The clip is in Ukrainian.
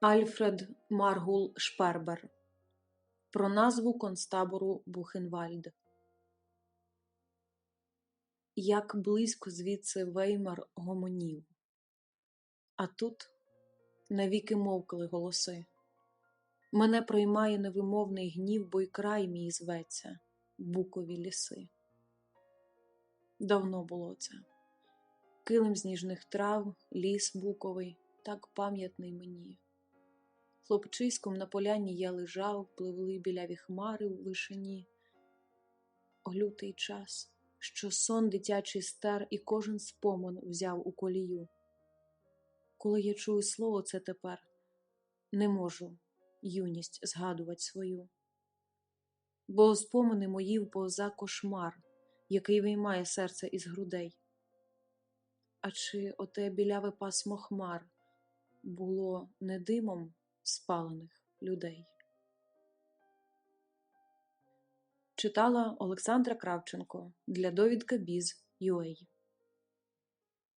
Альфред Маргул Шпербер Про назву концтабору Бухенвальд Як близько звідси Веймар гомонів, а тут навіки мовкли голоси. Мене проймає невимовний гнів, бо й край мій зветься букові ліси. Давно було це. Килим з ніжних трав, ліс буковий, так пам'ятний мені. Хлопчиськом на поляні я лежав, пливли біляві хмари у вишині. О лютий час, що сон дитячий стар, і кожен спомин взяв у колію. Коли я чую слово це тепер, не можу юність згадувати свою. Бо спомини мої вповза кошмар, який виймає серце із грудей. А чи оте біляве пасмо хмар було не димом спалених людей? Читала Олександра Кравченко для довідка Біз.UA